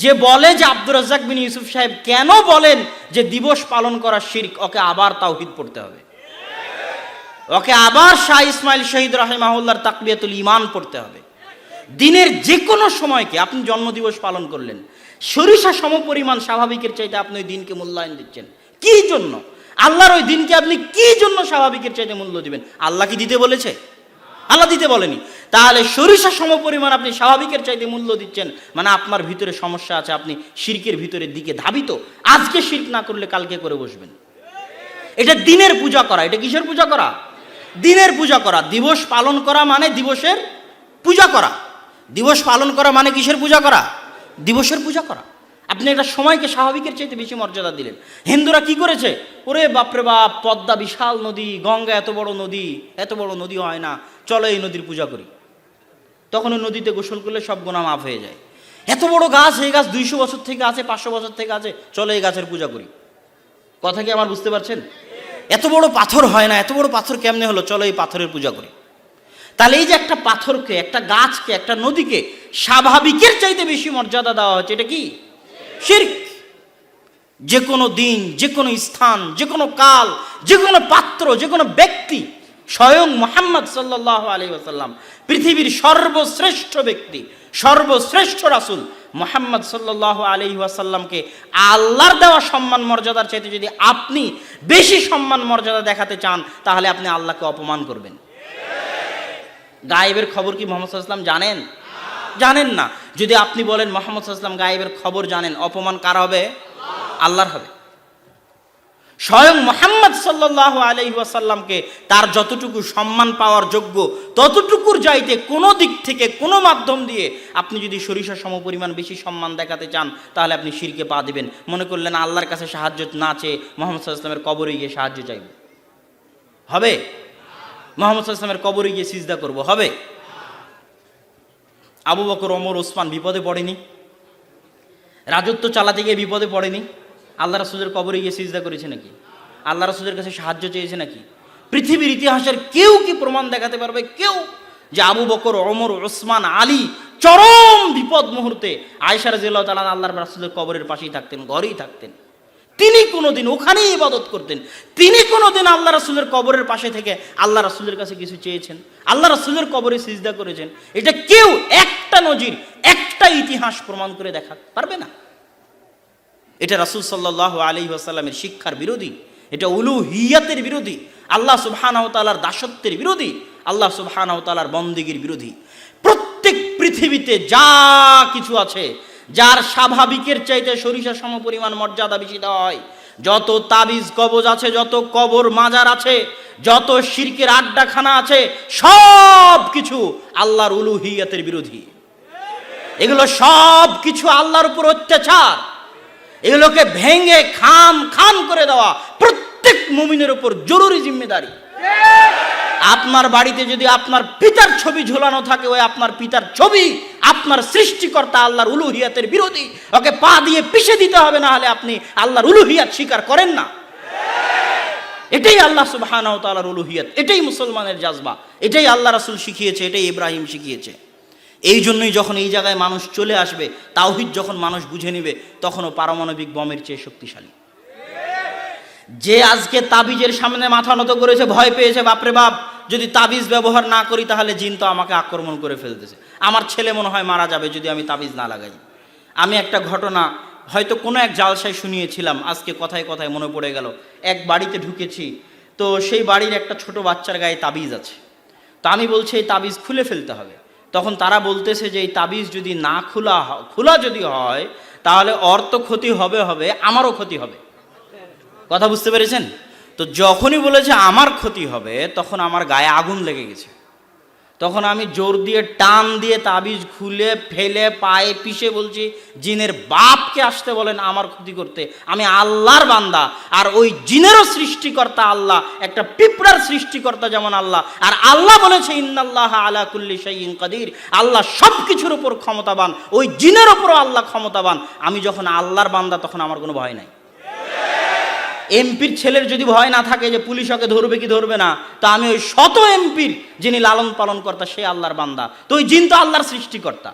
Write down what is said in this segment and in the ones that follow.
যে বলে যে আব্দুর রাজ্জাক বিন ইউসুফ সাহেব কেন বলেন যে দিবস পালন করা শির্ক, ওকে আবার তাওহিদ পড়তে হবে। ওকে আবার শাহ ইসমাইল শহীদ রাহিমাহুল্লার তাকবিয়াতুল ইমান পড়তে হবে। দিনের যে কোনো সময়কে আপনি জন্মদিবস পালন করলেন, সরিষা সমপরিমাণ স্বাভাবিকের চাইতে আপনি ওই দিনকে মূল্যায়ন দিচ্ছেন। কি জন্য? আল্লাহর ওই দিনকে আপনি কি জন্য স্বাভাবিকের চাইতে মূল্য দিবেন? আল্লাহ কি দিতে বলেছে? আল্লাহ দিতে বলেনি। তাহলে সরিষা সমপরিমাণ আপনি স্বাভাবিকের চাইতে মূল্য দিচ্ছেন। মানে আপনার ভিতরে সমস্যা আছে, আপনি শির্কের ভিতরের দিকে ধাবিত। আজকে শির্ক না করলে কালকে করে বসবেন। এটা দিনের পূজা করা। এটা কিসের পূজা করা? দিনের পূজা করা। দিবস পালন করা মানে দিবসের পূজা করা। দিবস পালন করা মানে কিসের পূজা করা? দিবসের পূজা করা। আপনি একটা সময়কে স্বাভাবিকের চাইতে বেশি মর্যাদা দিলেন। হিন্দুরা কি করেছে? ওরে বাপরে বাপ, পদ্মা বিশাল নদী, গঙ্গা এত বড় নদী, এত বড় নদী হয় না, চলো এই নদীর পূজা করি। তখন ওই নদীতে গোসল করলে সব গোনা মাফ হয়ে যায়। এত বড় গাছ, এই গাছ দুইশো বছর থেকে আছে, পাঁচশো বছর থেকে আছে, চলো এই গাছের পূজা করি। কথা কি আমার বুঝতে পারছেন? এত বড় পাথর হয় না, এত বড় পাথর কেমনে হলো? চলো এই পাথরের পূজা করি। তাহলে এই যে একটা পাথরকে, একটা গাছকে, একটা নদীকে স্বাভাবিকের চাইতে বেশি মর্যাদা দেওয়া হচ্ছে, এটা কি? শির্ক। যে কোনো দিন, যে কোনো স্থান, যে কোনো কাল, যে কোনো পাত্র, যে কোনো ব্যক্তি স্বয়ং মোহাম্মদ সাল্লাহ আলী আসাল্লাম পৃথিবীর সর্বশ্রেষ্ঠ ব্যক্তি, সর্বশ্রেষ্ঠ রাসুল মোহাম্মদ সাল্লাহ আলী ওয়াসাল্লামকে আল্লাহর দেওয়া সম্মান মর্যাদার চাইতে যদি আপনি বেশি সম্মান মর্যাদা দেখাতে চান, তাহলে আপনি আল্লাহকে অপমান করবেন। গায়েবের খবর কি মোহাম্মদ জানেন? জানেন না। যদি আপনি বলেন মোহাম্মদ সাল্লাম গায়েবের খবর জানেন, অপমান কার হবে? আল্লাহর হবে। স্বয়ং মোহাম্মদ সাল্লাহ আলহিহাসাল্লামকে তার যতটুকু সম্মান পাওয়ার যোগ্য, ততটুকুর যাইতে কোনো দিক থেকে কোনো মাধ্যম দিয়ে আপনি যদি সরিষা সমপরিমাণ বেশি সম্মান দেখাতে চান, তাহলে আপনি শিরকে পা দিবেন। মনে করলেন আল্লাহর কাছে সাহায্য না চেয়ে মোহাম্মদ সাল্লামের কবরে গিয়ে সাহায্য চাইব। হবে? মোহাম্মদ সাল্লামের কবরে গিয়ে সিজদা করব। হবে? আবু বকর অমর ওসমান বিপদে পড়েনি। রাজত্ব চালাতে গিয়ে বিপদে পড়েনি। আল্লাহ রাসুলের কবরে গিয়ে সিজদা করেছে নাকি? আল্লাহ রাসুলের কাছে সাহায্য চেয়েছে নাকি? পৃথিবীর ইতিহাসের কেউ কি প্রমাণ দেখাতে পারবে? কেউ? যে আবু বকর অমর ওসমান আলী চরম বিপদ মুহূর্তে আয়সার জিল্লাহ তালা আল্লাহর রাসুলের কবরের পাশেই থাকতেন, ঘরেই থাকতেন। তিনি কোনোদিন ওখানেই ইবাদত করতেন। তিনি কোনোদিন আল্লাহ রাসুলের কবরের পাশে থেকে আল্লাহ রাসুলের কাছে কিছু চেয়েছেন। আল্লাহ রাসুলের কবরে সিজদা করেছেন। এটা কেউ একটা নজির, একটা ইতিহাস প্রমাণ করে দেখা পারবে না। এটা রাসুল সাল্লাহ আলী আসাল্লামের শিক্ষার বিরোধী। এটা উলু হিয়াতের বিরোধী। আল্লাহ সুবহানাহ তালার দাসত্বের বিরোধী। আল্লাহ সুবহানাহ তালার বন্দিগির বিরোধী। প্রত্যেক পৃথিবীতে যা কিছু আছে যার স্বাভাবিকের চাইতে সরিষা সম পরিমাণ মর্যাদা বেশি দেওয়া হয়। যত তাবিজ কবজ আছে, যত কবর মাজার আছে, যত শিরকের আড্ডাখানা আছে সব কিছু আল্লাহর উলুহিয়াতের বিরোধী। এগুলো সব কিছু আল্লাহর উপর অত্যাচার। এগুলোকে ভেঙে খাম খাম করে দেওয়া প্রত্যেক মুমিনের উপর জরুরি জিম্মেদারি। আপনার বাড়িতে যদি আপনার পিতার ছবি ঝোলানো থাকে, ওই আপনার পিতার ছবি আপনার সৃষ্টিকর্তা আল্লাহর উলুহিয়াতের বিরোধী। ওকে পা দিয়ে পিষে দিতে হবে, না হলে আপনি আল্লাহর উলুহিয়াত স্বীকার করেন না। এটাই আল্লাহ সুবহানাহু তাআলার উলুহিয়াত, এটাই মুসলমানের জাজবা, এটাই আল্লাহ রাসূল শিখিয়েছে, এটাই ইব্রাহিম শিখিয়েছে। এই জন্যই যখন এই জায়গায় মানুষ চলে আসবে, তাওহিদ যখন মানুষ বুঝে নেবে, তখনও পারমাণবিক বমের চেয়ে শক্তিশালী। যে আজকে তাবিজের সামনে মাথা নত করেছে, ভয় পেয়েছে, বাপরে বাপ, যদি তাবিজ ব্যবহার না করি তাহলে জিন তো আমাকে আক্রমণ করে ফেলতেছে। আমার ছেলে মনে হয় মারা যাবে যদি আমি তাবিজ না লাগাই। আমি একটা ঘটনা হয়তো কোনো এক জালসায় শুনিয়েছিলাম, আজকে কথায় কথায় মনে পড়ে গেল। এক বাড়িতে ঢুকেছি, তো সেই বাড়ির একটা ছোট বাচ্চার গায়ে তাবিজ আছে। তো আমি বলছি, এই তাবিজ খুলে ফেলতে হবে। তখন তারা বলতেছে যে, এই তাবিজ যদি না খোলা খোলা যদি হয়, তাহলে অর্থ ক্ষতি হবে হবে, আমারও ক্ষতি হবে। কথা বুঝতে পেরেছেন? তো যখনই বলেছে আমার ক্ষতি হবে, তখন আমার গায়ে আগুন লেগে গেছে। তখন আমি জোর দিয়ে টান দিয়ে তাবিজ খুলে, ফেলে, পায়ে পিষে বলছি, জিনের বাপকে আসতে বলেন আমার ক্ষতি করতে। আমি আল্লাহর বান্দা। আর ওই জিনেরও সৃষ্টিকর্তা আল্লাহ। একটা পিঁপড়ার সৃষ্টিকর্তা যেমন আল্লাহ। আর আল্লাহ বলেছে, ইন্নাল্লাহ আলা কুল্লি শাইইন কাদির। আল্লাহ সব কিছুর উপর ক্ষমতাবান। ওই জিনের উপরও আল্লাহ ক্ষমতাবান। আমি যখন আল্লাহর বান্দা, তখন আমার কোনো ভয় নাই। এমপির ছেলের যদি ভয় না থাকে যে পুলিশ ওকে ধরবে কি ধরবে না, তা আমি ওই শত এমপির যিনি লালন পালন কর্তা, সে আল্লাহর বান্দা। তো ওই জিন তো আল্লাহর সৃষ্টিকর্তা।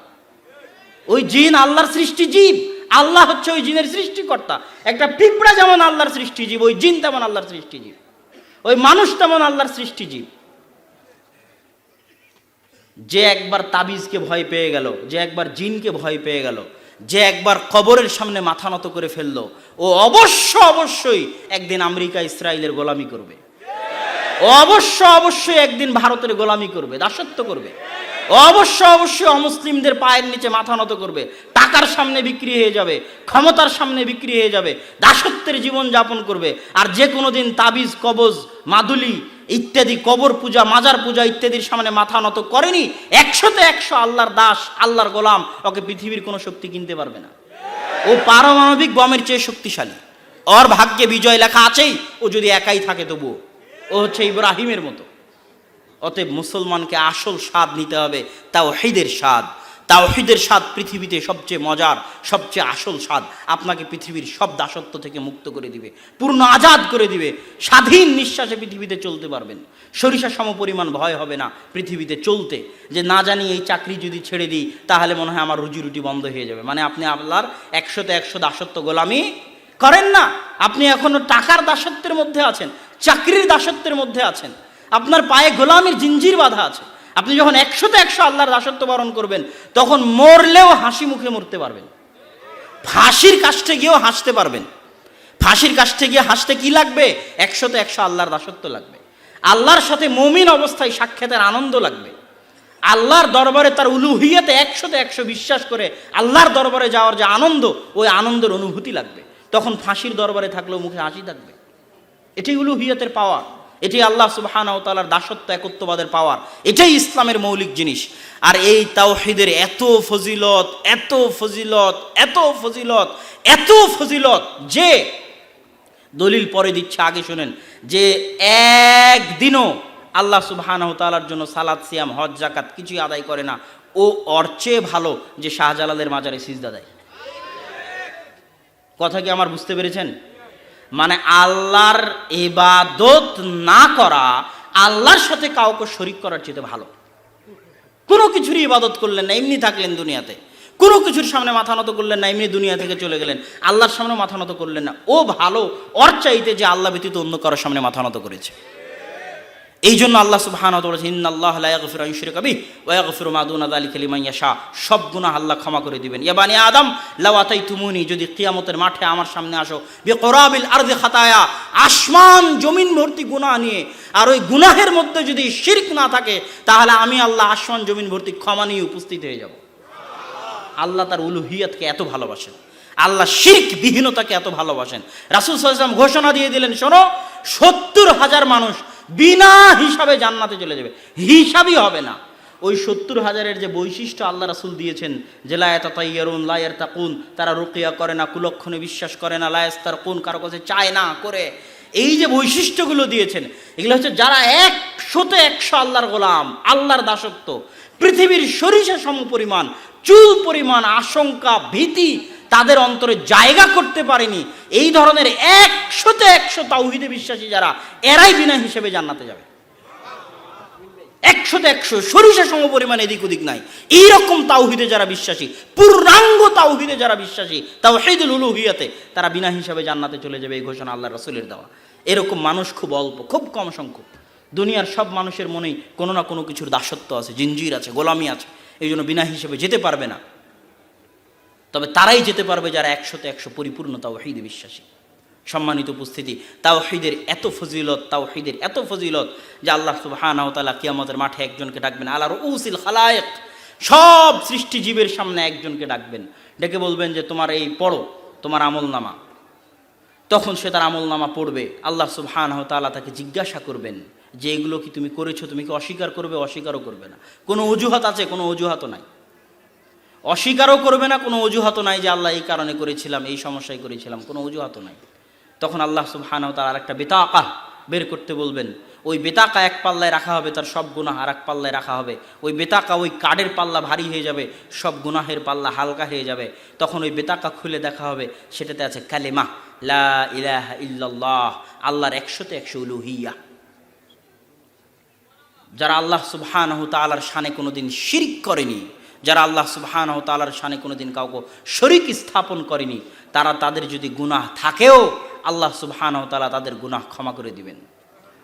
ওই জিন আল্লাহর সৃষ্টি জীব আল্লাহ হচ্ছে ওই জিনের সৃষ্টিকর্তা। একটা পিঁপড়া যেমন আল্লাহর সৃষ্টিজীব, ওই জিন তেমন আল্লাহর সৃষ্টিজীব। ওই মানুষ তেমন আল্লাহর সৃষ্টিজীব। যে একবার তাবিজকে ভয় পেয়ে গেল, যে একবার জিনকে ভয় পেয়ে গেল যে একবার কবরের সামনে মাথা নত করে ফেলল, ও অবশ্য অবশ্যই একদিন আমেরিকা, ইসরায়েলের গোলামি করবে। ও অবশ্য অবশ্যই একদিন ভারতের গোলামি করবে, দাসত্ব করবে। অবশ্য অবশ্যই অমুসলিমদের পায়ের নিচে মাথা নত করবে, টাকার সামনে বিক্রি হয়ে যাবে, ক্ষমতার সামনে বিক্রি হয়ে যাবে, দাসত্বের জীবন যাপন করবে। আর যে কোনো দিন তাবিজ, কবজ, মাদুলি ইত্যাদি কবর পূজা, মাজার পূজা ইত্যাদির সামনে মাথা নত করেনি, একশোতে একশো আল্লাহর দাস, আল্লাহর গোলাম, ওকে পৃথিবীর কোনো শক্তি কিনতে পারবে না। ও পারমাণবিক বমের চেয়ে শক্তিশালী। ওর ভাগ্যে বিজয় লেখা আছেই, ও যদি একাই থাকে তবুও। ও হচ্ছে ইব্রাহিমের মতো। অতএব মুসলমানকে আসল স্বাদ নিতে হবে তাও হিদের স্বাদ। তাও হিদের স্বাদ পৃথিবীতে সবচেয়ে মজার, সবচেয়ে আসল স্বাদ আপনাকে পৃথিবীর সব দাসত্ব থেকে মুক্ত করে দিবে, পূর্ণ আজাদ করে দিবে, স্বাধীন নিঃশ্বাসে পৃথিবীতে চলতে পারবেন। সরিষা সম পরিমাণ ভয় হবে না পৃথিবীতে চলতে। যে না জানি এই চাকরি যদি ছেড়ে দিই, তাহলে মনে হয় আমার রুজি রুটি বন্ধ হয়ে যাবে। মানে আপনি আপনার একশোতে একশো দাসত্ব গোলামি করেন না। আপনি এখনও টাকার দাসত্বের মধ্যে আছেন, চাকরির দাসত্বের মধ্যে আছেন। আপনার পায়ে গোলামের জিঞ্জির বাধা আছে। আপনি যখন একশোতে একশো আল্লাহর দাসত্ব বরণ করবেন, তখন মরলেও হাসি মুখে মরতে পারবেন। ফাঁসির কাষ্টে গিয়েও হাসতে পারবেন। ফাঁসির কাষ্টে গিয়ে হাসতে কি লাগবে? একশোতে একশো আল্লাহর দাসত্ব লাগবে। আল্লাহর সাথে মমিন অবস্থায় সাক্ষাতের আনন্দ লাগবে। আল্লাহর দরবারে তার উলুহিয়াতে একশোতে একশো বিশ্বাস করে আল্লাহর দরবারে যাওয়ার যে আনন্দ, ওই আনন্দের অনুভূতি লাগবে। তখন ফাঁসির দরবারে থাকলেও মুখে হাসি থাকবে। এটি উলুহিয়াতের পাওয়ার এটি আল্লাহ সুবাহানাও তালার দাসত্ব, একত্ববাদের পাওয়ার এটাই ইসলামের মৌলিক জিনিস। আর এই তাওহিদের এত ফজিলত এত ফজিলত এত ফজিলত এত ফজিলত যে দলিল পরে দিচ্ছে, আগে শোনেন, যে একদিনও আল্লাহ সুবাহানাহ তালার জন্য সালাদ সিয়াম, হজ জাকাত কিছুই আদায় করে না। ও ওর চেয়ে ভালো যে শাহজালালের মাজারে সিজদা দেয়। কথা কি আমার বুঝতে পেরেছেন? মানে আল্লাহর ইবাদত না করা, আল্লাহর সাথে কাউকে শরিক করার চেয়ে ভালো। কোনো কিছুরই ইবাদত করলেন না, এমনি থাকলেন দুনিয়াতে। কোনো কিছুর সামনে মাথা নত করলেন না, এমনি দুনিয়া থেকে চলে গেলেন। আল্লাহর সামনে মাথা নত করলেন না। ও ভালো, ওর চাইতে যে আল্লাহ ব্যতীত অন্য কারোর সামনে মাথা নত করেছে। এই জন্য আল্লাহ সুবহান আল্লাহ লায়াগফির ইউশরিকা বিহি ওয়া ইয়াগফিরু মা দুনা যালিকা লিমান ইয়াশা। সব গুনাহ আল্লাহ ক্ষমা করে দিবেন। ইয়া আদম লাও আতাইতুমুনি, যদি কিয়ামতের মাঠে আমার সামনে আসো, বিকরাবিল আরদি খাতায়া, আসমান জমিন ভর্তি গুনাহ নিয়ে, আর ওই গুনাহের মধ্যে যদি শিরক না থাকে, তাহলে আমি আল্লাহ আসমান জমিন ভর্তি ক্ষমা নিয়ে উপস্থিত হয়ে যাব। আল্লাহ তার উলুহিয়াতকে এত ভালোবাসেন। আল্লাহ শির্ক বিহীনতাকে এত ভালোবাসেন। রাসুল সাল্লাম ঘোষণা দিয়ে দিলেন, শোনো, সত্তর হাজার মানুষ বিনা হিসাবে জান্নাতে চলে যাবে। হিসাবই হবে না। ওই সত্তর হাজারের যে বৈশিষ্ট্য আল্লাহ রাসুল দিয়েছেন, যে লায়াত তাইয়ারুন লায়ার তাকুন তারা রুকিয়া করে না, কুলক্ষণে বিশ্বাস করে না লায়াস্তার কোন কারও কাছে চায় না, করে। এই যে বৈশিষ্ট্যগুলো দিয়েছেন, এগুলো হচ্ছে যারা একশোতে একশো আল্লাহর গোলাম, আল্লাহর দাসত্ব, পৃথিবীর সরিষা সম পরিমাণ চুল পরিমাণ, আশঙ্কা, ভীতি তাদের অন্তরে জায়গা করতে পারেনি। এই ধরনের একশোতে একশো তাওহিদে বিশ্বাসী যারা, এরাই বিনা হিসেবে জান্নাতে যাবে। একশোতে একশো, সরিষা সম পরিমাণ এদিক ওদিক নাই। এইরকম তাওহিদে যারা বিশ্বাসী, পূর্ণাঙ্গ তাওহিদে যারা বিশ্বাসী তাও হেদুল উলুহিয়াতে, তারা বিনা হিসাবে জান্নাতে চলে যাবে এই ঘোষণা আল্লাহ রসুলের দেওয়া। এরকম মানুষ খুব অল্প, খুব কম সংখ্যক। দুনিয়ার সব মানুষের মনেই কোনো না কোনো কিছুর দাসত্ব আছে, জিঞ্জির আছে, গোলামি আছে। এই জন্য বিনা হিসেবে যেতে পারবে না। তবে তারাই যেতে পারবে যারা একশোতে একশো পরিপূর্ণ তাও তাওহিদে বিশ্বাসী। সম্মানিত উপস্থিতি, তাওহিদের এত ফজিলত তাও তাওহিদের এত ফজিলত যে আল্লাহ সুবহানাহু তাআলা কিয়ামতের মাঠে একজনকে ডাকবেন আল্লাহ উসিল খালায়েক, সব সৃষ্টিজীবের সামনে একজনকে ডাকবেন। ডেকে বলবেন যে, তোমার এই পড়ো, তোমার আমল নামা তখন সে তার আমল নামা পড়বে। আল্লাহ সুবহানাহু তাআলা তাকে জিজ্ঞাসা করবেন যে, এগুলো কি তুমি করেছ? তুমি কি অস্বীকার করবে? অস্বীকারও করবে না। কোনো অজুহাত আছে? কোনো অজুহাতও নাই। অস্বীকারও করবে না, কোনো অজুহাত নাই যে আল্লাহ এই কারণে করেছিলাম, এই সমস্যায় করেছিলাম, কোনো অজুহাতও নাই। তখন আল্লাহ সুবহানাহু তাআলা আরেকটা বেতাকা বের করতে বলবেন, ওই বেতাকা এক পাল্লায় রাখা হবে, তার সব গুনাহ আর এক পাল্লায় রাখা হবে। ওই বেতাকা ওই কাঠের পাল্লা ভারী হয়ে যাবে, সব গুনাহের পাল্লা হালকা হয়ে যাবে। তখন ওই বেতাকা খুলে দেখা হবে, সেটাতে আছে কালেমা, লা ইলাহা ইল্লাল্লাহ, আল্লাহর একশোতে একশো উলুহিয়া। যারা আল্লাহ সুবহানাহু তাআলার শানে কোনোদিন শিরিক করেনি যারা আল্লাহ সুবহান ও তালার সানে কোনোদিন কাউকে শরিক স্থাপন করেনি, তারা তাদের যদি গুনাহ থাকেও, আল্লাহ সুবহান ও তালা তাদের গুনাহ ক্ষমা করে দিবেন।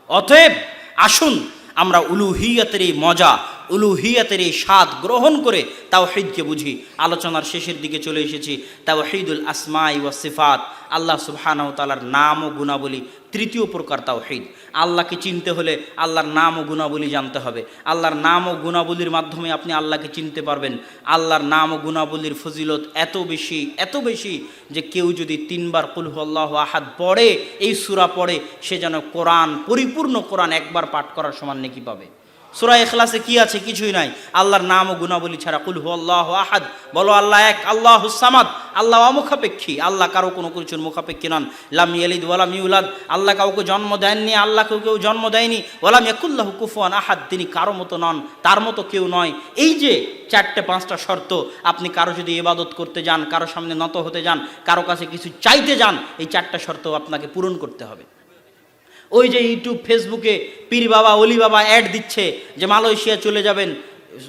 অতএব আসুন, আমরা উলুহিয়াতের এই মজা, উলুহিয়াতের এই স্বাদ গ্রহণ করে তাওহিদকে বুঝি। আলোচনার শেষের দিকে চলে এসেছি, তাওহিদুল আসমাই ওয়া সিফাত, আল্লাহ সুবহানাহু তাআলার নাম ও গুণাবলী তৃতীয় প্রকার তাওহিদ। আল্লাহকে চিনতে হলে আল্লাহর নাম ও গুণাবলী জানতে হবে। আল্লাহর নাম ও গুণাবলীর মাধ্যমে আপনি আল্লাহকে চিনতে পারবেন। আল্লাহর নাম ও গুণাবলীর ফজিলত এত বেশি এত বেশি যে কেউ যদি তিনবার কুলহল্লাহ আহাদ পড়ে, এই সুরা পড়ে, সে যেন কোরআন, পরিপূর্ণ কোরআন একবার পাঠ করার সমান নাকি পাবে। সুরা এখলাসে কি আছে? কিছুই নাই। আল্লাহর নাম ও গুণাবলী ছাড়া কুল হু আল্লাহ আহাদ। বলো আল্লাহ এক, আল্লাহ সামাদ। আল্লাহ অমুখাপেক্ষী। আল্লাহ কারও কোনো কিছুর মুখাপেক্ষী নন। লাম ইয়ালিদ ওয়ালাম ইউলাদ। আল্লাহ কাউকে জন্ম দেননি, আল্লাহ কেউ কেউ জন্ম দেয়নি। ওয়ালাম ইয়াকুল্লাহ কুফুয়ান আহাদ। তিনি কারও মতো নন, তার মতো কেউ নয়। এই যে চারটে, পাঁচটা শর্ত, আপনি কারও যদি ইবাদত করতে যান, কারও সামনে নত হতে যান, কারও কাছে কিছু চাইতে যান, এই চারটা শর্ত আপনাকে পূরণ করতে হবে। ওই যে ইউটিউব ফেসবুকে পীর বাবা, অলি বাবা অ্যাড দিচ্ছে যে মালয়েশিয়া চলে যাবেন,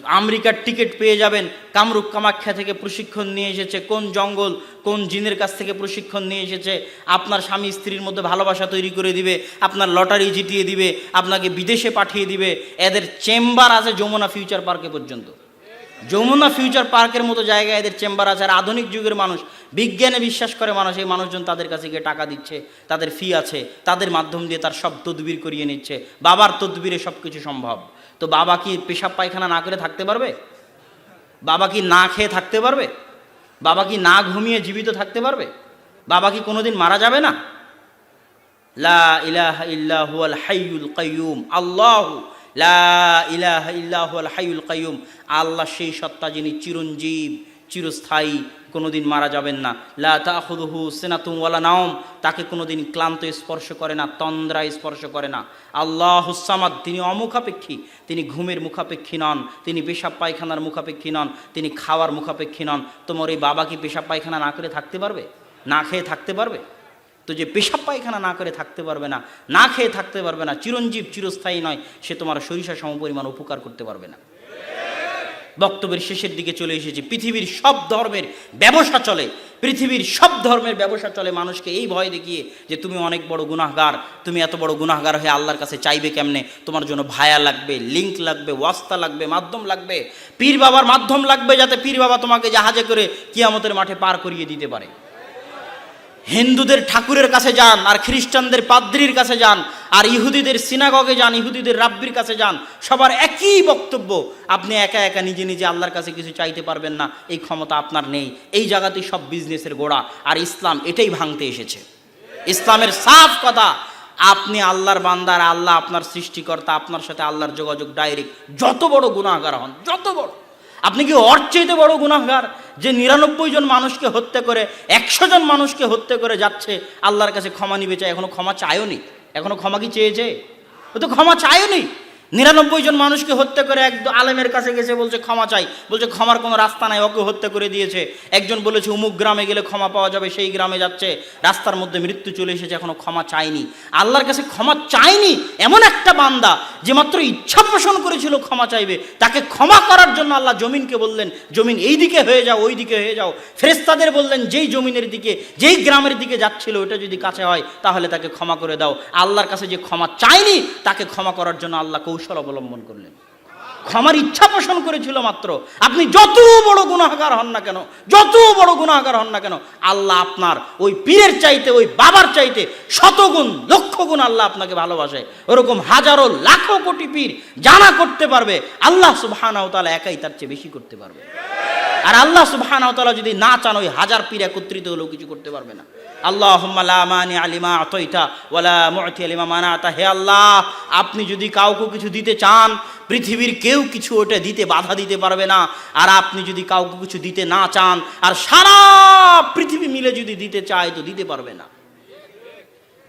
আমেরিকার টিকিট পেয়ে যাবেন, কামরূপ কামাখ্যা থেকে প্রশিক্ষণ নিয়ে এসেছে, কোন জঙ্গল, কোন জিনের কাছ থেকে প্রশিক্ষণ নিয়ে এসেছে, আপনার স্বামী স্ত্রীর মধ্যে ভালোবাসা তৈরি করে দিবে, আপনার লটারি জিতিয়ে দিবে, আপনাকে বিদেশে পাঠিয়ে দিবে, এদের চেম্বার আছে যমুনা ফিউচার পার্কে পর্যন্ত। যমুনা ফিউচার পার্কের মতো জায়গায় এদের চেম্বার আছে আর আধুনিক যুগের মানুষ, বিজ্ঞানে বিশ্বাস করে মানুষ, এই মানুষজন তাদের কাছে গিয়ে টাকা দিচ্ছে, তাদের ফি আছে, তাদের মাধ্যম দিয়ে তার সব তদবির করিয়ে নিচ্ছে, বাবার তদবিরে সব কিছু সম্ভব। তো বাবা কি পেশাব পায়খানা না করে থাকতে পারবে? বাবা কি না খেয়ে থাকতে পারবে? বাবা কি না ঘুমিয়ে জীবিত থাকতে পারবে? বাবা কি কোনোদিন মারা যাবে না? লা ইলাহা ইল্লাহু আল হাইয়ুল কাইয়ুম, আল্লাহু লা ইলাহা ইল্লাহু আল হাইয়ুল কাইয়ুম। আল্লাহ সেই সত্তা যিনি চিরঞ্জীব, চিরস্থায়ী, কোনোদিন মারা যাবেন না। লা তাখুদুহু সিনাতুম ওয়ালা নাওম। তাকে কোনোদিন ক্লান্ত স্পর্শ করে না, তন্দ্রা স্পর্শ করে না। আল্লাহ হুসামাদ তিনি অমুখাপেক্ষী। তিনি ঘুমের মুখাপেক্ষী নন, তিনি পেশাব পায়খানার মুখাপেক্ষী নন, তিনি খাওয়ার মুখাপেক্ষী নন। তোমার এই বাবা কি পেশাব পায়খানা না করে থাকতে পারবে? না খেয়ে থাকতে পারবে? তো যে পেশাব পায়খানা না করে থাকতে পারবে না না খেয়ে থাকতে পারবে না, চিরঞ্জীব চিরস্থায়ী নয়, সে তোমার সরিষা সমপরিমাণ উপকার করতে পারবে না। বক্তব্যের শেষের দিকে চলে এসেছি, পৃথিবীর সব ধর্মের ব্যবসা চলে, পৃথিবীর সব ধর্মের ব্যবসা চলে মানুষকে এই ভয় দেখিয়ে যে তুমি অনেক বড় গুনাহগার, তুমি এত বড় গুনাহগার হয়ে আল্লাহর কাছে চাইবে কেমনে? তোমার জন্য ভায়া লাগবে লিঙ্ক লাগবে, ওয়াস্তা লাগবে, মাধ্যম লাগবে পীর বাবার মাধ্যম লাগবে যাতে পীর বাবা তোমাকে জাহাজে করে কিয়ামতের মাঠে পার করিয়ে দিতে পারে। হিন্দুদের ঠাকুরের কাছে যান, আর খ্রিস্টানদের পাদ্রির কাছে যান, আর ইহুদিদের সিনাগগে যান, ইহুদিদের রাব্বির কাছে যান, সবার একই বক্তব্য, আপনি একা একা নিজে নিজে আল্লাহর কাছে কিছু চাইতে পারবেন না, এই ক্ষমতা আপনার নেই, এই জায়গাতেই সব বিজনেসের গোড়া, আর ইসলাম এটাই ভাঙতে এসেছে। ইসলামের সাফ কথা, আপনি আল্লাহর বান্দার আল্লাহ আপনার সৃষ্টিকর্তা, আপনার সাথে আল্লাহর যোগাযোগ ডাইরেক্ট যত বড় গুণাগার হন, যত বড়। আপনি কি ওর বড় গুণাহার যে নিরানব্বই জন মানুষকে হত্যা করে, একশো জন মানুষকে হত্যা করে যাচ্ছে, আল্লাহর কাছে ক্ষমা নিবে চায়? এখনও ক্ষমা চায়ও নি। এখনও ক্ষমা কি চেয়েছে? ও তো ক্ষমা চায়ও নি। নিরানব্বই জন মানুষকে হত্যা করে এক আলেমের কাছে গেছে, বলছে, ক্ষমা চাই। বলছে, ক্ষমার কোনো রাস্তা নাই, ওকে হত্যা করে দিয়েছে। একজন বলেছে উমুক গ্রামে গেলে ক্ষমা পাওয়া যাবে, সেই গ্রামে যাচ্ছে। রাস্তার মধ্যে মৃত্যু চলে এসেছে, এখনও ক্ষমা চায়নি আল্লাহর কাছে ক্ষমা চায়নি এমন একটা বান্দা যে মাত্র ইচ্ছা পোষণ করেছিল ক্ষমা চাইবে। তাকে ক্ষমা করার জন্য আল্লাহ জমিনকে বললেন, জমিন এই দিকে হয়ে যাও, ওই দিকে হয়ে যাও। ফেরেস্তাদের বললেন, যেই জমিনের দিকে, যেই গ্রামের দিকে যাচ্ছিল, ওটা যদি কাছে হয়, তাহলে তাকে ক্ষমা করে দাও। আল্লাহর কাছে যে ক্ষমা চায়নি তাকে ক্ষমা করার জন্য আল্লাহ কৌশল অবলম্বন করলেন। ক্ষমার ইচ্ছা পোষণ করেছিল মাত্র। আপনি যত বড় গুণাগার হন না কেন, যত বড় গুণাগার হন না কেন, আল্লাহ আপনার ওই পীরের চাইতে, ওই বাবার চাইতে শতগুণ, লক্ষ গুণ আল্লাহ আপনাকে ভালোবাসে। ওরকম হাজারো, লাখো কোটি পীর জানা করতে পারবে, আল্লাহ সুবহানাহু তাআলা একাই তার চেয়ে বেশি করতে পারবে। আর আল্লাহ সুবহানাহু তাআলা যদি না চান, ওই হাজার পীর একত্রিত হলেও কিছু করতে পারবে না। আল্লাহ মানি আলিমা আতইতা ওয়ালা আলিমা হে আল্লাহ, আপনি যদি কাউকে কিছু দিতে চান, পৃথিবীর কেউ কিছু ওটা দিতে বাধা দিতে পারবে না। আর আপনি যদি কাউকে কিছু দিতে না চান, আর সারা পৃথিবী মিলে যদি দিতে চায়, তো দিতে পারবে না।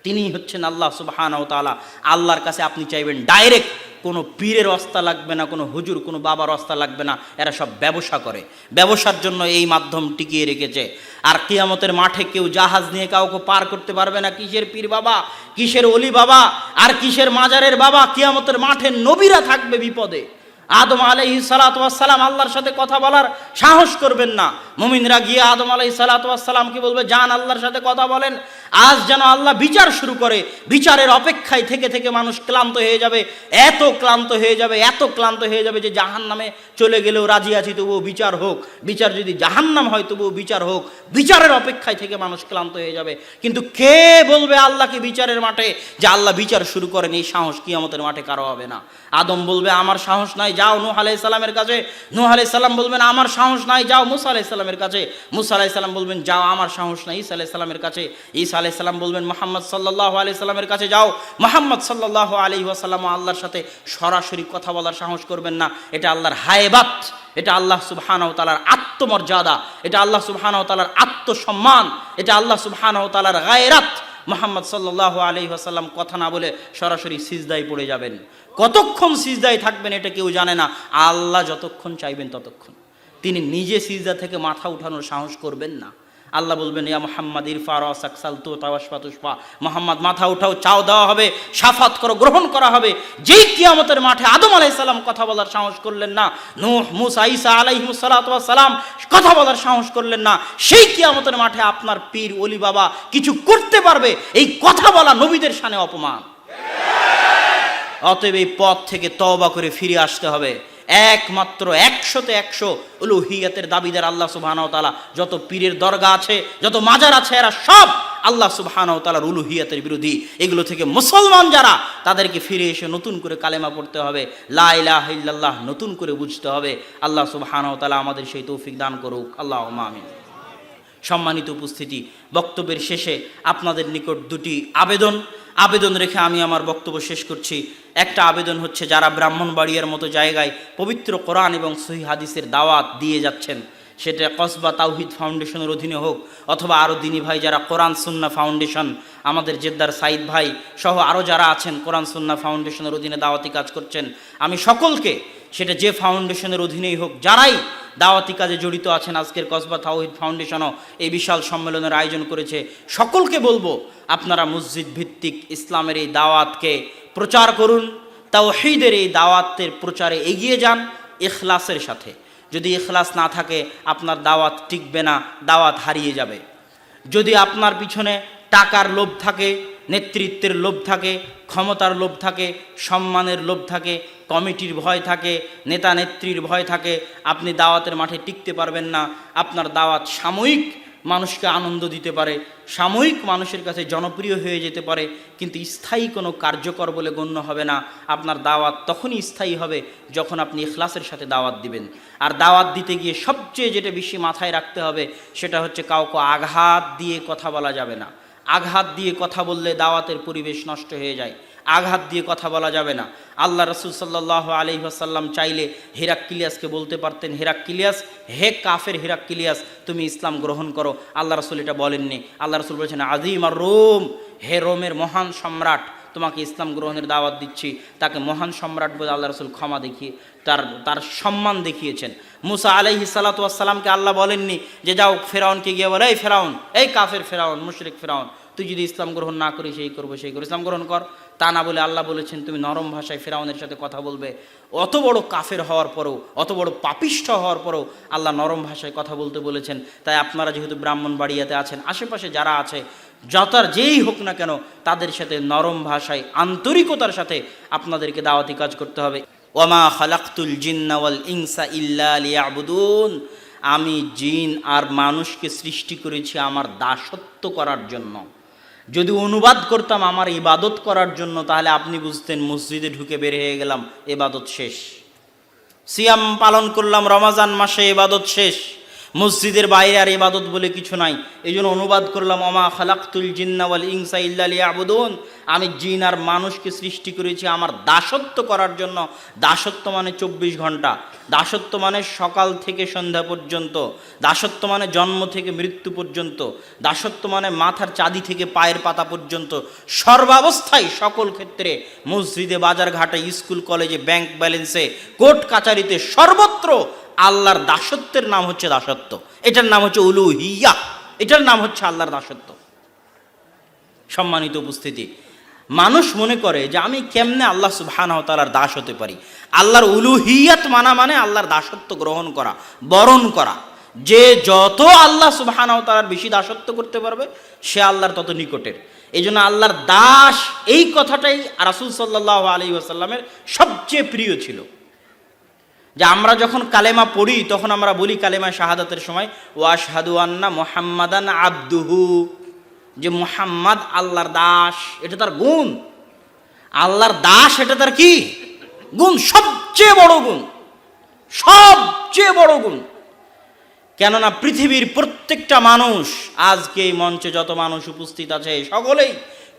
তিনি হচ্ছেন আল্লাহ সুবাহান তালা আল্লাহর কাছে আপনি চাইবেন ডাইরেক্ট কোনো পীরের অস্তা লাগবে না, কোনো হুজুর, কোনো বাবার অস্তা লাগবে না, এরা সব ব্যবসা করে। ব্যবসার জন্য এই মাধ্যম টিকিয়ে রেখেছে। আর কিয়ামতের মাঠে কেউ জাহাজ নিয়ে কাউকে পার করতে পারবে না, কিসের পীর বাবা, কিসের অলি বাবা, আর কিসের মাজারের বাবা, কিয়ামতের মাঠে নবীরা থাকবে বিপদে। আদম আলাইহি সালাতাম আল্লাহর সাথে কথা বলার সাহস করবেন না। মুমিনরা গিয়ে আদম আলাইহি সালাতামকে বলবে? যান, আল্লাহর সাথে কথা বলেন। আজ যেন আল্লাহ বিচার শুরু করে। বিচারের অপেক্ষায় থেকে থেকে মানুষ ক্লান্ত হয়ে যাবে। এত ক্লান্ত হয়ে যাবে, এত ক্লান্ত হয়ে যাবে যে জাহান নামে চলে গেলেও রাজি আছি, তবুও বিচার হোক। বিচার যদি জাহান্নাম হয়, তবুও বিচার হোক। বিচারের অপেক্ষায় থেকে মানুষ ক্লান্ত হয়ে যাবে। কিন্তু কে বলবে আল্লাহকে বিচারের মাঠে? যে আল্লাহ বিচার শুরু করেন, এই সাহস কিয়ামতের মাঠে কারও হবে না। আদম বলবে, আমার সাহস নাই যাও নূহ আলাইহিস সালামের কাছে। নূহ আলাইহিস সালাম বলবেন, আমার সাহস নাই, যাও মুসা আলাইহিস সালামের কাছে। মুসা আলাইহিস সালাম বলবেন, যাও, আমার সাহস নাই ঈসা আলাইহিস সালামের কাছে। ঈসা আলাইহিস সালাম বলবেন, মোহাম্মদ সাল্লাল্লাহু আলাইহি সাল্লামের কাছে যাও। মোহাম্মদ সাল্লাল্লাহু আলাইহি ওয়াসাল্লাম আল্লাহর সাথে সরাসরি কথা বলার সাহস করবেন না। এটা আল্লাহর হায়বাত, এটা আল্লাহ সুবহানাহু তাআলার আত্মমর্যাদা, এটা আল্লাহ সুবহানাহু তাআলার আত্মসম্মান, এটা আল্লাহ সুবহানাহু তাআলার গায়রাত। মোহাম্মদ সাল্লাহ আলি আসাল্লাম কথা না বলে সরাসরি সিজদায় পড়ে যাবেন। কতক্ষণ সিজদায় থাকবেন এটা কেউ জানে না। আল্লাহ যতক্ষণ চাইবেন ততক্ষণ। তিনি নিজে সিজদা থেকে মাথা উঠানোর সাহস করবেন না। আল্লাহ বলবেন, ইয়া মোহাম্মদ, ইরফা তো তাওয়াসপাতুষ্পা মোহাম্মদ, মাথা উঠাও, চাও দেওয়া হবে, সাফাত করো, গ্রহণ করা হবে। যেই কিয়ামতের মাঠে আদম আলাইসাল্লাম কথা বলার সাহস করলেন না, নূহ, মুসা, ঈসা আলাইহিমুসালাম কথা বলার সাহস করলেন না, সেই কিয়ামতের মাঠে আপনার পীর, অলি বাবা কিছু করতে পারবে। এই কথা বলা নবীদের সানে অপমান। অতএব এই পথ থেকে তওবা করে ফিরে আসতে হবে। একমাত্র একশোতে একশো উলুহিয়াতের দাবিদার আল্লাহ সুবহানাহু ওয়া তাআলা। যত পীরের দরগা আছে, যত মাজার আছে, এরা সব আল্লাহ সুবহানাহু ওয়া তাআলার উলুহিয়াতের বিরোধী। এগুলো থেকে মুসলমান যারা, তাদেরকে ফিরে এসে নতুন করে কালেমা পড়তে হবে। লা ইলাহা ইল্লাল্লাহ, নতুন করে বুঝতে হবে। আল্লাহ সুবহানাহু ওয়া তাআলা আমাদের সেই তৌফিক দান করুক। আল্লাহ আমিন। সম্মানিত উপস্থিতি। বক্তব্যের শেষে আপনাদের নিকট দুটি আবেদন। আবেদন রেখে আমি আমার বক্তব্য শেষ করছি। একটা আবেদন হচ্ছে, যারা ব্রাহ্মণবাড়িয়ার মতো জায়গায় পবিত্র কোরআন এবং সহি হাদিসের দাওয়াত দিয়ে যাচ্ছেন, সেটা কসবা তাওহিদ ফাউন্ডেশনের অধীনে হোক, অথবা আরও দিনী ভাই যারা কোরআন সুন্না ফাউন্ডেশন, আমাদের জেদ্দার সাইদ ভাই সহ আরও যারা আছেন কোরআন সুন্না ফাউন্ডেশনের অধীনে দাওয়াতি কাজ করছেন, আমি সকলকে সেটা যে ফাউন্ডেশনের অধীনেই হোক, যারাই দাওয়াতি কাজে জড়িত আছেন আজকের কসবা তাওহিদ ফাউন্ডেশনও এই বিশাল সম্মেলনের আয়োজন করেছে। সকলকে বলব, আপনারা মসজিদ ভিত্তিক ইসলামের এই দাওয়াতকে প্রচার করুন, তাওহিদের এই দাওয়াতের প্রচারে এগিয়ে যান ইখলাসের সাথে। যদি ইখলাস না থাকে, আপনার দাওয়াত টিকবে না, দাওয়াত হারিয়ে যাবে। যদি আপনার পিছনে টাকার লোভ থাকে, নেতৃত্বের লোভ থাকে, ক্ষমতার লোভ থাকে, সম্মানের লোভ থাকে কমিটির ভয় থাকে, নেতা নেত্রীর ভয় থাকে, আপনি দাওয়াতের মাঠে টিকতে পারবেন না। আপনার দাওয়াত সাময়িক মানুষকে আনন্দ দিতে পারে, সাময়িক মানুষের কাছে জনপ্রিয় হয়ে যেতে পারে, কিন্তু স্থায়ী কোনো কার্যকর বলে গণ্য হবে না। আপনার দাওয়াত তখনই স্থায়ী হবে যখন আপনি ইখলাসের সাথে দাওয়াত দিবেন। আর দাওয়াত দিতে গিয়ে সবচেয়ে যেটা বেশি মাথায় রাখতে হবে, সেটা হচ্ছে কাউকে আঘাত দিয়ে কথা বলা যাবে না। আঘাত দিয়ে কথা বললে দাওয়াতের পরিবেশ নষ্ট হয়ে যায়। আঘাত দিয়ে কথা বলা যাবে না। আল্লাহ রসুল সাল্লাহ আলহিহাসাল্লাম চাইলে হেরাক্কিলিয়াসকে বলতে পারতেন হেরাক্কিলিয়াস হে কাফের হেরাক্কিলিয়াস তুমি ইসলাম গ্রহণ করো। আল্লাহ রসুল এটা বলেননি। আল্লাহ রসুল বলেছেন আজিম আর রোম, হে রোমের মহান সম্রাট, তোমাকে ইসলাম গ্রহণের দাওয়াত দিচ্ছি। তাকে মহান সম্রাট বলে আল্লাহ রসুল ক্ষমা দেখিয়ে, তার তার সম্মান দেখিয়েছেন। মুসা আলাইহি সালাতামকে আল্লাহ বলেননি যে, যাও ফেরাউনকে গিয়ে বলে, এই ফেরাউন, এই কাফের ফেরাউন, মুশরিক ফেরাউন, তুই যদি ইসলাম গ্রহণ না করিস, এই করব, সেই করব, ইসলাম গ্রহণ কর। তা না বলে আল্লাহ বলেছেন, তুমি নরম ভাষায় ফেরাউনের সাথে কথা বলবে। অত বড় কাফের হওয়ার পরেও, অত বড় পাপিষ্ঠ হওয়ার পরেও আল্লাহ নরম ভাষায় কথা বলতে বলেছেন। তাই আপনারা যেহেতু ব্রাহ্মণ বাড়িয়াতে আছেন, আশেপাশে যারা আছে, যতার যেই হোক না কেন, তাদের সাথে নরম ভাষায়, আন্তরিকতার সাথে আপনাদেরকে দাওয়াতি কাজ করতে হবে। ওমা খালাক্তুল জিন্নাওয়াল ইনসা ইল্লা লিয়াবুদুন। আমি জিন আর মানুষকে সৃষ্টি করেছি আমার দাসত্ব করার জন্য। যদি অনুবাদ করতাম আমার ইবাদত করার জন্য, তাহলে আপনি বুঝতেন মসজিদে ঢুকে বের হয়ে গেলাম এবাদত শেষ। সিয়াম পালন করলাম, রমাজান মাসে এবাদত শেষ। মসজিদের বাইরে আর এবাদত বলে কিছু নাই। এই অনুবাদ করলাম অমা খালাক্তুল জিন্নাওয়াল ইংসা ইল্লা আবুদুন আমি জিন আর মানুষকে সৃষ্টি করেছি আমার দাসত্ব করার জন্য। দাসত্ব মানে চব্বিশ ঘণ্টা। দাসত্ব মানে সকাল থেকে সন্ধ্যা পর্যন্ত। দাসত্ব মানে জন্ম থেকে মৃত্যু পর্যন্ত। দাসত্ব মানে মাথার চাঁদি থেকে পায়ের পাতা পর্যন্ত। সর্বাবস্থায় সকল ক্ষেত্রে মসজিদে বাজার ঘাটে স্কুল, কলেজে, ব্যাংক ব্যালেন্সে, কোর্ট কাচারিতে সর্বত্র আল্লাহর দাসত্বের নাম হচ্ছে দাসত্ব। এটার নাম হচ্ছে উলু হিয়া এটার নাম হচ্ছে আল্লাহর দাসত্ব। সম্মানিত উপস্থিতি মানুষ মনে করে যে আমি কেমনে আল্লাহ সুবহানাহু তাআলার দাস হতে পারি? আল্লাহর উলুহিয়াত মানা মানে আল্লাহর দাসত্ব গ্রহণ করা, বরণ করা। যে যত আল্লাহ সুবাহানাও তার বেশি দাসত্ব করতে পারবে, সে আল্লাহর তত নিকটের। এই জন্য আল্লাহর দাস এই কথাটাই রাসুল সাল্লাহ আলী আসাল্লামের সবচেয়ে প্রিয় ছিল। যে আমরা যখন কালেমা পড়ি, তখন আমরা বলি কালেমা শাহাদাতের সময়, ওয়াশহাদু আন্না মোহাম্মাদান আব্দুহু। যে মোহাম্মদ আল্লাহর দাস, এটা তার গুণ। আল্লাহর দাস, এটা তার কি? গুণ, সবচেয়ে বড় গুণ। সবচেয়ে বড় গুণ। কেননা পৃথিবীর প্রত্যেকটা মানুষ, আজকে এই মঞ্চে যত মানুষ উপস্থিত আছে, সকলেই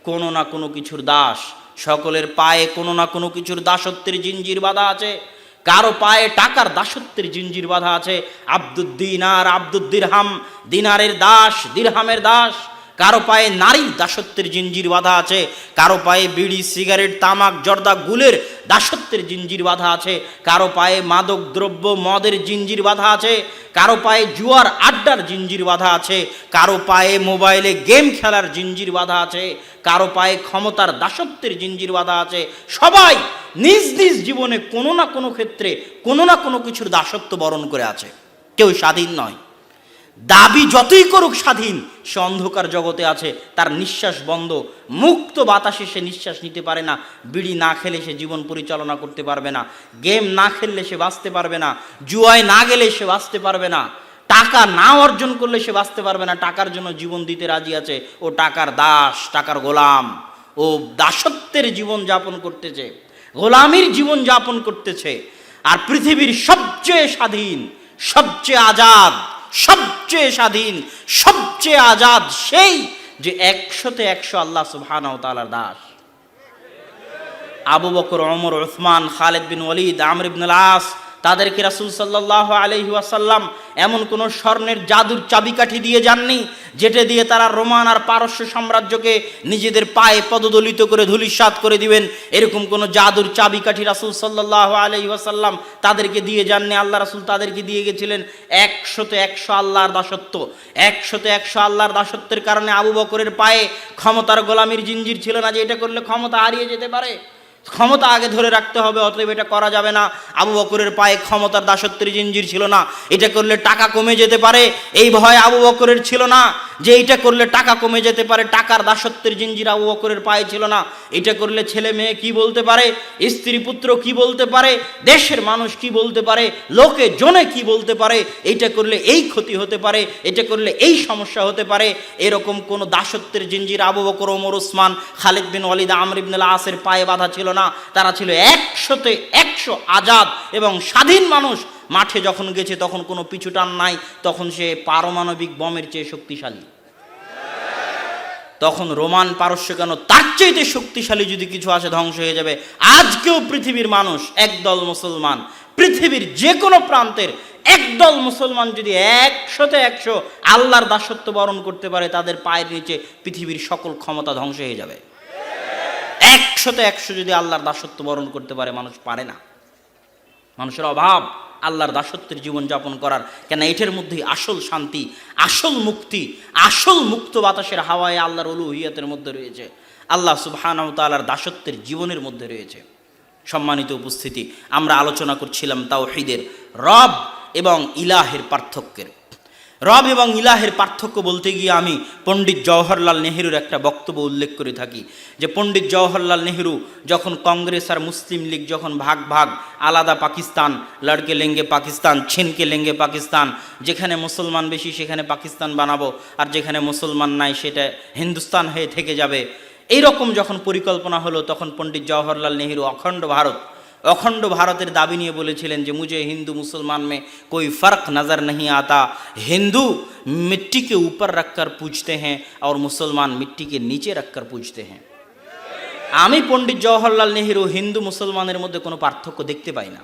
কোনো না কোনো কিছুর দাস। সকলের পায়ে কোনো না কোনো কিছুর দাসত্বের জিঞ্জির বাধা আছে। কারও পায়ে টাকার দাসত্বের জিঞ্জির বাধা আছে। আব্দুদ্দিনার আব্দুদ্দিরহাম, দিনারের দাস, দিরহামের দাস। কারও পায়ে নারীর দাসত্বের জিঞ্জির বাধা আছে, কারও পায়ে বিড়ি, সিগারেট, তামাক, জর্দা, গুলের দাসত্বের জিঞ্জির বাধা আছে, কারও পায়ে মাদক, দ্রব্য, মদের জিঞ্জির বাধা আছে, কারও পায়ে জুয়ার আড্ডার জিঞ্জির বাধা আছে, কারও পায়ে মোবাইলে গেম খেলার জিঞ্জির বাধা আছে, কারও পায়ে ক্ষমতার দাসত্বের জিঞ্জির বাধা আছে, সবাই নিজ নিজ জীবনে কোনো না কোনো ক্ষেত্রে কোনো না কোনো কিছুর দাসত্ব বরণ করে আছে। কেউ স্বাধীন নয়। দাবি যতই করুক স্বাধীন, সে অন্ধকার জগতে আছে, তার নিঃশ্বাস বন্ধ। মুক্ত বাতাসে সে নিঃশ্বাস নিতে পারে না, বিড়ি না খেলে সে জীবন পরিচালনা করতে পারবে না, গেম না খেললে সে বাঁচতে পারবে না, জুয়ায় না গেলে সে বাঁচতে পারবে না, টাকা না অর্জন করলে সে বাঁচতে পারবে না, টাকার জন্য জীবন দিতে রাজি আছে, ও টাকার দাস, টাকার গোলাম, ও দাসত্বের জীবন যাপন করতেছে, গোলামির জীবন যাপন করতেছে, আর পৃথিবীর সবচেয়ে স্বাধীন, সবচেয়ে আজাদ সবচেয়ে স্বাধীন, সবচেয়ে আজাদ সেই যে একশোতে একশো আল্লাহ সুবহানাহু তালার দাস। আবু বকর অমর ওসমান, খালেদ বিন ওলিদ আমর ইবনুল আস তাদেরকে রাসূল সাল্লাহ আলাইহি ওয়াসাল্লাম এমন কোনো স্বর্ণের জাদুর চাবিকাঠি দিয়ে যাননি, যেটা দিয়ে তারা রোমান আর পারস্য সাম্রাজ্যকে নিজেদের পায়ে পদদলিত করে ধুলিসাৎ করে দিবেন। এরকম কোনো জাদুর চাবিকাঠি রাসূল সাল্লাহ আলাইহি ওয়াসাল্লাম তাদেরকে দিয়ে যাননি। আল্লাহ রাসুল তাদেরকে দিয়ে গেছিলেন একশোতে একশো আল্লাহর দাসত্ব। একশোতে একশো আল্লাহর দাসত্বের কারণে আবু বকরের পায়ে ক্ষমতার গোলামির জিঞ্জির ছিল না যে এটা করলে ক্ষমতা হারিয়ে যেতে পারে। ক্ষমতা আগে ধরে রাখতে হবে, অতএব এটা করা যাবে না। আবু বকরের পায়ে ক্ষমতার দাসত্বের জিঞ্জির ছিল না। এটা করলে টাকা কমে যেতে পারে, এই ভয় আবু বকরের ছিল না। যে এটা করলে টাকা কমে যেতে পারে, টাকার দাসত্বের জিঞ্জির আবু বকরের পায়ে ছিল না। এটা করলে ছেলে মেয়ে কি বলতে পারে, স্ত্রী পুত্র কি বলতে পারে, দেশের মানুষ কি বলতে পারে, লোকে জনে কি বলতে পারে, এটা করলে এই ক্ষতি হতে পারে, এটা করলে এই সমস্যা হতে পারে। এরকম কোনো দাসত্বের জিঞ্জির আবু বকর, ওমর, ওসমান, খালিদ বিন ওয়ালিদ, আমর আসের পায়ে বাধা ছিল না, তারা ছিল একশোতে একশো আজাদ এবং স্বাধীন মানুষ। মাঠে যখন গেছে, তখন কোনো পিছুটান নাই, তখন সে পারমাণবিক বমের চেয়ে শক্তিশালী। তখন রোমান পারস্য কেন তার চাইতে শক্তিশালী যদি কিছু আসে, ধ্বংস হয়ে যাবে? আজকেও পৃথিবীর মানুষ একদল মুসলমান। পৃথিবীর যে কোনো প্রান্তের একদল মুসলমান যদি একশোতে একশো আল্লাহর দাসত্ব বরণ করতে পারে, তাদের পায়ের নিচে পৃথিবীর সকল ক্ষমতা ধ্বংস হয়ে যাবে। একশোতে একশো যদি আল্লাহর দাসত্ব বরণ করতে পারে, মানুষ পারে না। মানুষের অভাব আল্লাহর দাসত্বের জীবন যাপন করার। কেন এটার মধ্যেই আসল শান্তি, আসল মুক্তি, আসল মুক্ত বাতাসের হাওয়ায় আল্লাহর অলুহিয়াতের মধ্যে রয়েছে। আল্লাহ সুবহানাহু তাআলার দাসত্বের জীবনের মধ্যে রয়েছে। সম্মানিত উপস্থিতি, আমরা আলোচনা করছিলাম তাওহীদের রব এবং ইলাহের পার্থক্যের। রব এবং ইলাহের পার্থক্য বলতে গিয়ে আমি পণ্ডিত জওহরলাল নেহেরুর একটা বক্তব্য উল্লেখ করে থাকি, যে পণ্ডিত জওহরলাল নেহেরু যখন কংগ্রেস আর মুসলিম লীগ যখন ভাগ ভাগ, আলাদা পাকিস্তান, লড়কে লেঙ্গে পাকিস্তান, ছিনকে লেঙ্গে পাকিস্তান, যেখানে মুসলমান বেশি সেখানে পাকিস্তান বানাবো, আর যেখানে মুসলমান নাই সেটা হিন্দুস্তান হয়ে থেকে যাবে। এই রকম যখন পরিকল্পনা হলো, তখন পণ্ডিত জওহরলাল নেহেরু অখণ্ড ভারত অখণ্ড ভারতের দাবি নিয়ে বলেছিলেন যে মুজে হিন্দু মুসলমান মে কোই ফর্ক নজর নহীं আতা। হিন্দু মিট্টি উপর রাখকর পুজতে হ্যাঁ আর মুসলমান মিট্টি নিচে রাখকর পুজতে হ্যাঁ। আমি পণ্ডিত জওহরলাল নেহেরু হিন্দু মুসলমানের মধ্যে কোনো পার্থক্য দেখতে পাই না।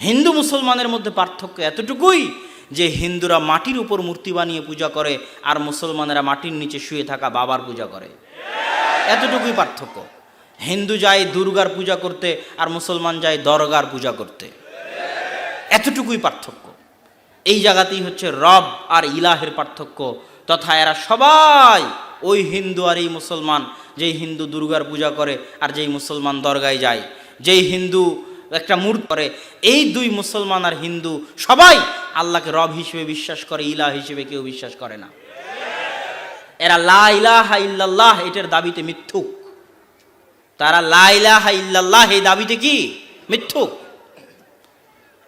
হিন্দু মুসলমানের মধ্যে পার্থক্য এতটুকুই যে হিন্দুরা মাটির উপর মূর্তি বানিয়ে পূজা করে আর মুসলমানেরা মাটির নিচে শুয়ে থাকা বাবার পূজা করে। এতটুকুই পার্থক্য। হিন্দু যায় দুর্গার পূজা করতে আর মুসলমান যায় দরগার পূজা করতে। এতটুকুই পার্থক্য। এই জায়গাতেই হচ্ছে রব আর ইলাহের পার্থক্য, তথা এরা সবাই ওই হিন্দু আর এই মুসলমান, যেই হিন্দু দুর্গার পূজা করে আর যেই মুসলমান দরগায় যায়। যেই হিন্দু একটা মূর্তি করে, এই দুই মুসলমান আর হিন্দু সবাই আল্লাহকে রব হিসেবে বিশ্বাস করে, ইলাহ হিসেবে কেউ বিশ্বাস করে না। এরা লা ইলাহা ইল্লাল্লাহ, এটার দাবিতে মিথ্যুক। তারা লা ইলাহা ইল্লাল্লাহ, এই দাবিতে কি? মিথ্যুক।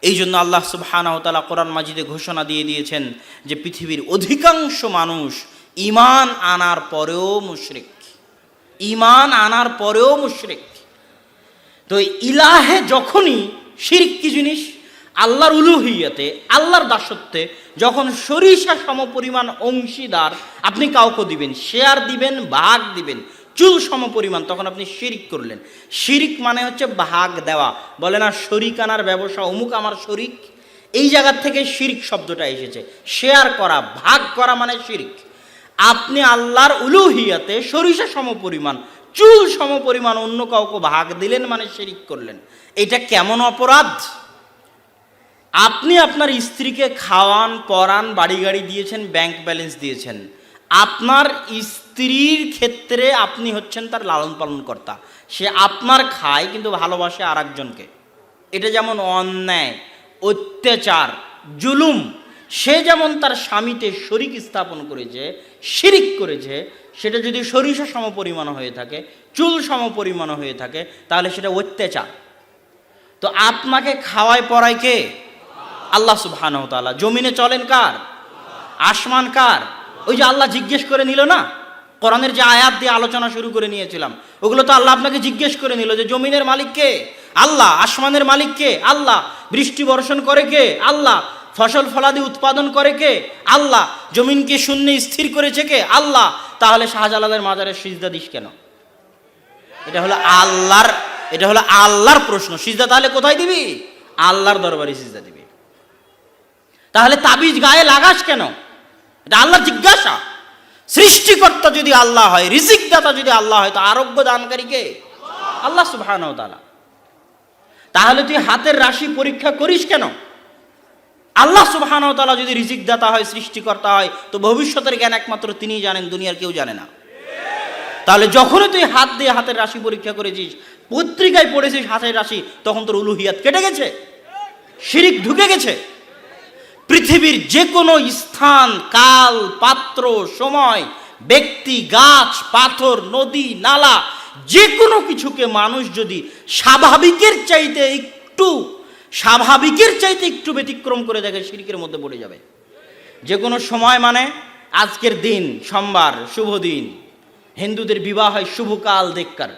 এই জন্য আল্লাহ সুবহানাহু ওয়া তাআলা কোরআন মাজিদে ঘোষণা দিয়ে দিয়েছেন যে পৃথিবীর অধিকাংশ মানুষ ঈমান আনার পরেও মুশরিক। ঈমান আনার পরেও মুশরিক। তো ইলাহে যখনই শিরিক কি জিনিস? আল্লাহর উলুহিয়াতে, আল্লাহর দাসত্বে যখন সরিষা সমপরিমাণ অংশীদার, আপনি কাউকে দিবেন শেয়ার দিবেন, ভাগ দিবেন চুল সম পরিমাণ তখন আপনি শিরিক করলেন। শিরিক মানে হচ্ছে ভাগ দেওয়া। বলে না, শরিক আনার ব্যবসা, অমুক আমার শরিক। এই জায়গার থেকে শিরিক শব্দটা এসেছে। শেয়ার করা, ভাগ করা মানে শিরিক। আপনি আল্লাহর উলুহিয়াতে সরিষা সমপরিমাণ, চুল সম পরিমাণ অন্য কাউকে ভাগ দিলেন মানে শিরিক করলেন। এটা কেমন অপরাধ? আপনি আপনার স্ত্রীকে খাওয়ান, পরান বাড়ি গাড়ি দিয়েছেন, ব্যাংক ব্যালেন্স দিয়েছেন। আপনার স্ত্রীর ক্ষেত্রে আপনি হচ্ছেন তার লালন পালন কর্তা। সে আপনার খায়, কিন্তু ভালোবাসে আর একজনকে এটা যেমন অন্যায়, অত্যাচার, জুলুম, সে যেমন তার স্বামীতে শরিক স্থাপন করেছে, শিরিক করেছে, সেটা যদি সরিষা সমপরিমাণ হয়ে থাকে, চুল সমপরিমাণ হয়ে থাকে, তাহলে সেটা অত্যাচার। তো আপনাকে খাওয়ায় পড়ায় কে? আল্লাহ সুবহানাহু তাআলা। জমিনে চলেন কার? আসমান কার? ওই যে আল্লাহ জিজ্ঞেস করে নিল না? কোরআনের যে আয়াত দিয়ে আলোচনা শুরু করে নিয়েছিলাম, ওগুলো তো আল্লাহ আপনাকে জিজ্ঞেস করে নিল যে জমিনের মালিক কে? আল্লাহ। আসমানের মালিক কে? আল্লাহ। বৃষ্টি বর্ষণ করে কে? আল্লাহ। ফসল ফলাদি উৎপাদন করে কে? আল্লাহ। জমিনকে শূন্যে স্থির করেছে কে? আল্লাহ। তাহলে শাহজালালের মাজারে সিজদা দিস কেন? এটা হলো আল্লাহর, এটা হলো আল্লাহর প্রশ্ন। সিজদা তাহলে কোথায় দিবি? আল্লাহর দরবারে সিজদা দিবি। তাহলে তাবিজ গায়ে লাগাস কেন? এটা আল্লাহ জিজ্ঞাসা। সৃষ্টিকর্তা যদি আল্লাহ হয় রিজিক দাতা যদি আল্লাহ হয়, তো আরোগ্য দানকারী কে আল্লাহ সুবহানাহু তাআলা। তাহলে তুই হাতের রাশি পরীক্ষা করিস কেন? আল্লাহ সুবহানাহু তাআলা যদি রিজিক দাতা হয়, সৃষ্টিকর্তা হয়, তো ভবিষ্যতের জ্ঞান একমাত্র তিনিই জানেন, দুনিয়ার কেউ জানে না। তাহলে যখনই তুই হাত দিয়ে হাতের রাশি পরীক্ষা করেছিস, পত্রিকায় পড়েছিস হাতের রাশি, তখন তোর উলুহিয়াত কেটে গেছে? শিরিক ঢুকে গেছে? পৃথিবীর যে কোনো স্থান, কাল, পাত্র, সময়, ব্যক্তি, গাছ, পাথর, নদী, নালা যে কোনো কিছুকে মানুষ যদি স্বাভাবিকের চাইতে একটু, স্বাভাবিকের চাইতে একটু ব্যতিক্রম করে দেখে, শিরিকের মধ্যে পড়ে যাবে। যে কোনো সময় মানে আজকের দিন, সোমবার, শুভ দিন। হিন্দুদের বিবাহ হয় শুভকাল দেখকার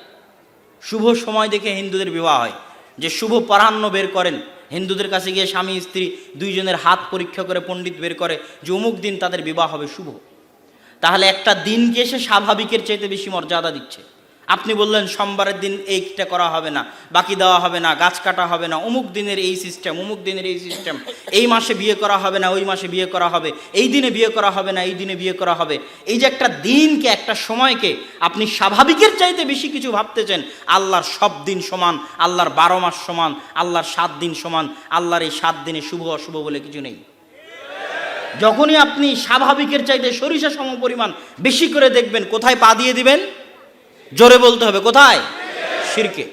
শুভ সময় দেখে হিন্দুদের বিবাহ হয়। যে শুভ পরাহ্ন বের করেন হিন্দুদের কাছে গিয়ে স্বামী, স্ত্রী দুইজনের হাত পরীক্ষা করে পণ্ডিত বের করে যে অমুক দিন তাদের বিবাহ হবে, শুভ। তাহলে একটা দিনকে সে স্বাভাবিকের চাইতে বেশি মর্যাদা দিচ্ছে। আপনি বললেন সোমবারের দিন এইটা করা হবে না, বাকি দেওয়া হবে না, গাছ কাটা হবে না, অমুক দিনের এই সিস্টেম অমুক দিনের এই সিস্টেম এই মাসে বিয়ে করা হবে না, ওই মাসে বিয়ে করা হবে, এই দিনে বিয়ে করা হবে না, এই দিনে বিয়ে করা হবে। এই যে একটা দিনকে, একটা সময়কে আপনি স্বাভাবিকের চাইতে বেশি কিছু ভাবতেছেন, আল্লাহর সব দিন সমান, আল্লাহর বারো মাস সমান, আল্লাহর সাত দিন সমান, আল্লাহর এই সাত দিনে শুভ, অশুভ বলে কিছু নেই। যখনই আপনি স্বাভাবিকের চাইতে সরিষা সম পরিমাণ বেশি করে দেখবেন, কোথায় পা দিয়ে দিবেন? জোরে বলতে হবে কোথায়? শিরকে।